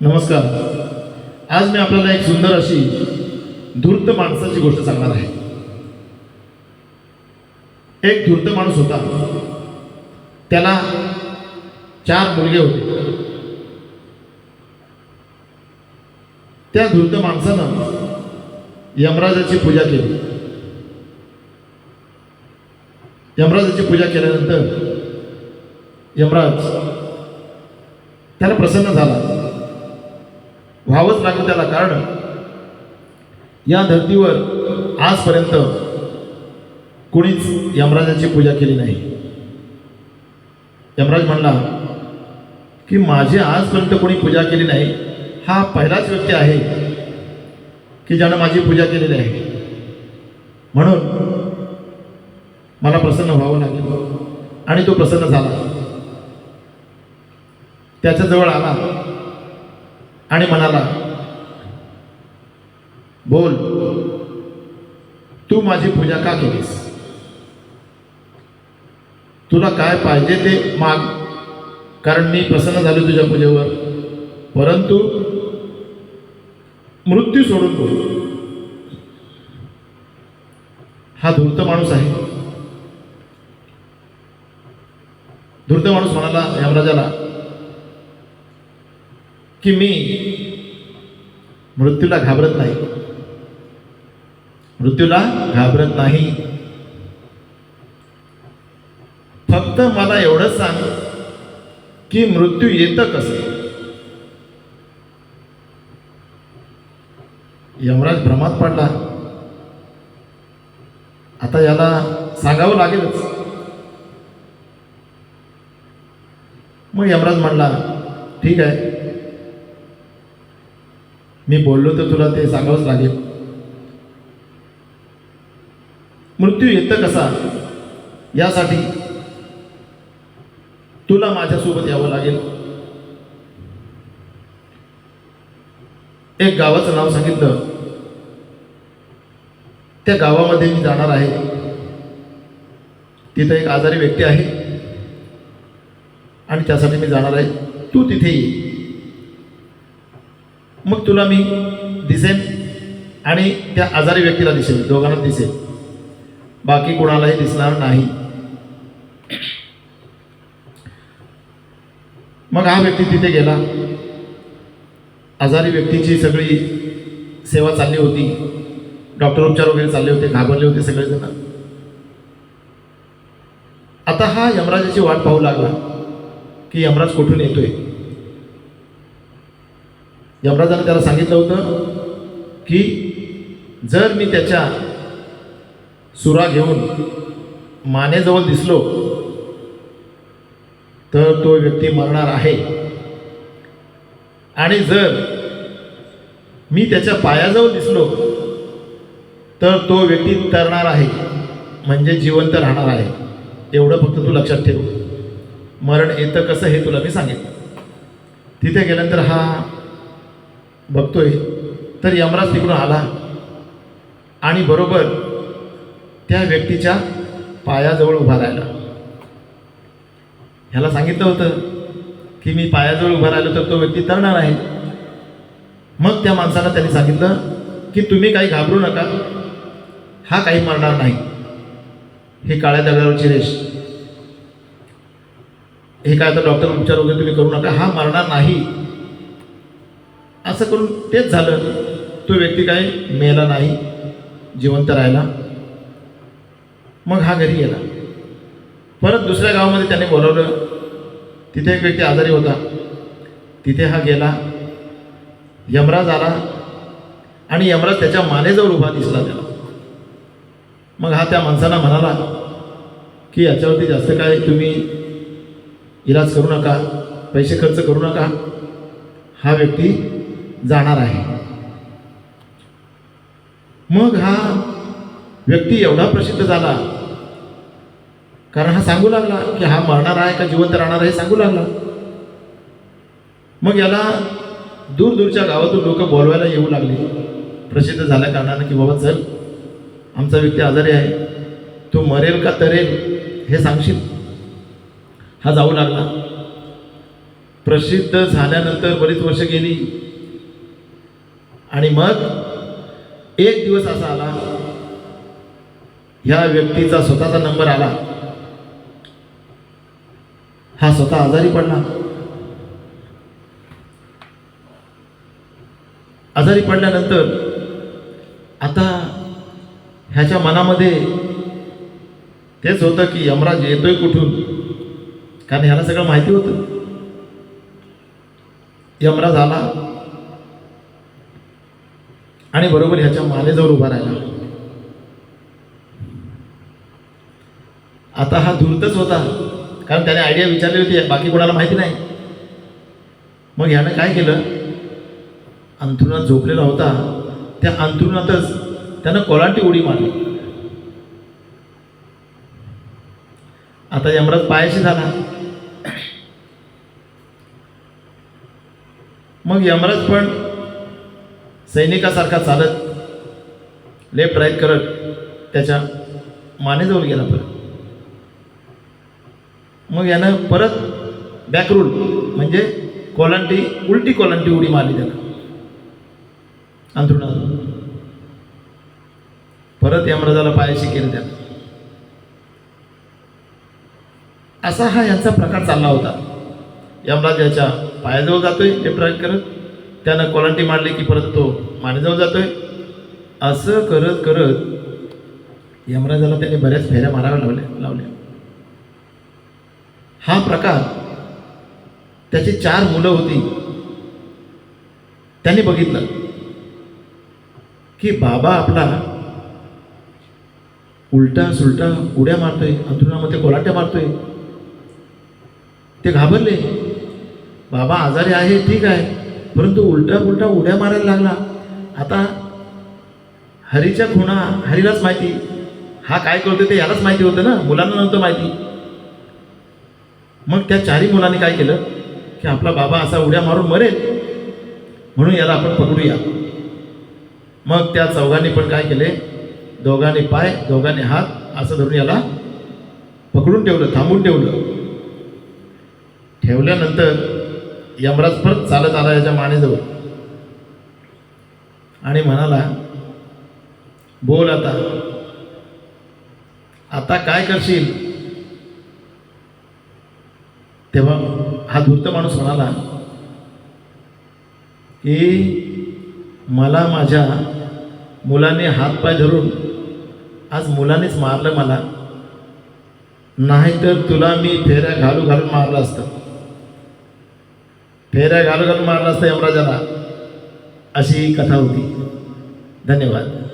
नमस्कार. आज मी आपल्याला एक सुंदर अशी धूर्त माणसाची गोष्ट सांगणार आहे. एक धूर्त माणूस होता. त्याला चार मुलगे होते. त्या धूर्त माणसानं यमराजाची पूजा केली. यमराजाची पूजा केल्यानंतर यमराज त्याला प्रसन्न झाला. व्हावंच लागलं त्याला कारण. या धर्तीवर आजपर्यंत कोणीच यमराजाची पूजा केली नाही. यमराज म्हणला की माझी आजपर्यंत कोणी पूजा केली नाही हा पहिलाच व्यक्ती आहे की ज्यानं माझी पूजा केलेली आहे. म्हणून मला प्रसन्न व्हावं लागेल. आणि तो प्रसन्न झाला. त्याच्याजवळ आला. आणि म्हणाला बोल तू माझी पूजा का केलीस? तुला काय पाहिजे ते माग कारण मी प्रसन्न झालो तुझ्या पूजेवर. परंतु मृत्यू सोडून बोल. हा धूर्त माणूस आहे. धूर्त माणूस म्हणाला यमराजाला की मी मृत्यूला घाबरत नाही. मृत्यूला घाबरत नाही. फक्त मला एवढंच सांग की मृत्यू येतं कसं? यमराज भ्रमात पडला. आता याला सांगावं लागेलच. मग यमराज म्हणला ठीक आहे मी बोललो तर तुला ते सांगावंच लागेल. मृत्यू येतं कसा? यासाठी तुला माझ्यासोबत यावं लागेल. एक गावाचं नाव सांगितलं. त्या गावामध्ये मी जाणार आहे. तिथं एक आजारी व्यक्ती आहे. आणि त्यासाठी मी जाणार आहे. तू तिथे ये. मग तुला मी दिसेन आणि त्या आजारी व्यक्तीला दिसेल दोघांना दिसेल. बाकी कोणालाही दिसणार नाही. मग हा व्यक्ती तिथे गेला. आजारी व्यक्तीची सगळी सेवा चालली होती. डॉक्टर उपचार वगैरे चालले होते घाबरले होते सगळेजण. आता हा यमराजाची वाट पाहू लागला की यमराज कुठून येतोय? यमराजानं त्याला सांगितलं होतं की जर मी त्याच्या सुरा घेऊन मानेजवळ दिसलो तर तो व्यक्ती मरणार आहे. आणि जर मी त्याच्या पायाजवळ दिसलो तर तो व्यक्ती तरणार आहे म्हणजे जिवंत राहणार आहे. एवढं फक्त तू लक्षात ठेव. मरण येतं कसं हे तुला मी सांगितलं तिथे गेल्यानंतर हा बघतोय. तर यमराज तिकडून आला. आणि बरोबर त्या व्यक्तीच्या पायाजवळ उभा राहिला. ह्याला सांगितलं होतं की मी पायाजवळ उभा राहिलो तर तो व्यक्ती तरणार आहे. मग त्या माणसाला त्यांनी सांगितलं की तुम्ही काही घाबरू नका. हा काही मरणार नाही. हे काळ्या दगडावरची रेष. हे काय तर डॉक्टर उपचार वगैरे तुम्ही करू नका. हा मरणार नाही. असं करून तेच झालं. तो व्यक्ती काय? मेला नाही. जिवंत राहिला. मग हा घरी गेला. परत दुसऱ्या गावामध्ये त्याने बोलवलं. तिथे एक व्यक्ती आजारी होता. तिथे हा गेला. यमराज आला. आणि यमराज त्याच्या मानेजवळ उभा दिसला त्याला. मग हा त्या माणसाला म्हणाला की याच्यावरती जास्त काय तुम्ही इलाज करू नका पैसे खर्च करू नका. हा व्यक्ती जाणार आहे. मग हा व्यक्ती एवढा प्रसिद्ध झाला. कारण हा सांगू लागला की हा मरणार आहे का जिवंत राहणार आहे हे सांगू लागला. मग याला दूर दूरच्या गावातून लोक बोलवायला येऊ लागले. प्रसिद्ध झाल्या कारणानं की बाबा चल आमचा व्यक्ती आजारी आहे. तो मरेल का तरेल हे सांगशील? हा जाऊ लागला. प्रसिद्ध झाल्यानंतर बरीच वर्ष गेली. आणि मग एक दिवस असा आला ह्या व्यक्तीचा स्वतःचा नंबर आला. हा स्वतः आजारी पडला. आजारी पडल्यानंतर आता ह्याच्या मनामध्ये तेच होतं की यमराज येतोय कुठून? कारण ह्याला सगळं माहिती होतं. यमराज आला आणि बरोबर ह्याच्या मानेजवळ उभा राहिला. आता हा धूर्तच होता कारण त्याने आयडिया विचारली होती बाकी कोणाला माहिती नाही. मग ह्यानं काय केलं? अंथरुणात झोपलेला होता. त्या अंथरुणातच त्यानं कोलांटी उडी मारली. आता यमराज पायाशी झाला. मग यमराज पण सैनिकासारखा चालत लेफ्ट राईट करत त्याच्या मानेजवळ गेला परत. मग यानं परत बॅकरूल म्हणजे कोलांटी उलटी कॉलंटी उडी मारली त्याला अंथरुणात परत यमराजाला पायाशी केलं त्यानं. असा हा यांचा प्रकार चालला होता. यमराज याच्या पायाजवळ जातोय लेफ्ट राईट करत. त्यानं कोलांटी मारली की परत तो मानेजवळ जातोय. असं करत करत यमराजाला त्यांनी बऱ्याच फेऱ्या माराव्या लावल्या लावल्या. हा प्रकार त्याची चार मुलं होती. त्यांनी बघितलं की बाबा आपला उलटा सुलटा उड्या मारतोय अंथरुणामध्ये कोलाट्या मारतोय. ते घाबरले. बाबा आजारी आहे ठीक आहे. परंतु उलटा उलटा उड्या मारायला लागला. आता हरीच्या खुणा हरीलाच माहिती. हा काय करतो ते यालाच माहिती होतं ना मुलांना नव्हतं माहिती. मग त्या चारही मुलांनी काय केलं? की आपला बाबा असा उड्या मारून मरेल म्हणून याला आपण पकडूया. मग त्या चौघांनी पण काय केले? दोघांनी पाय दोघांनी हात असं धरून याला पकडून ठेवलं थांबून ठेवलं. ठेवल्यानंतर यमराज परत चालत आला याच्या मानेजवळ. आणि म्हणाला बोल आता. आता काय करशील? तेव्हा हा धूर्त माणूस म्हणाला की मला माझ्या मुलाने हातपाय धरून आज मुलानेच मारलं मला. नाहीतर तुला मी फेऱ्या घालू घालून मारलं असतं. फेऱ्या घालून मारला असतं यमराजाला. अशी कथा होती. धन्यवाद.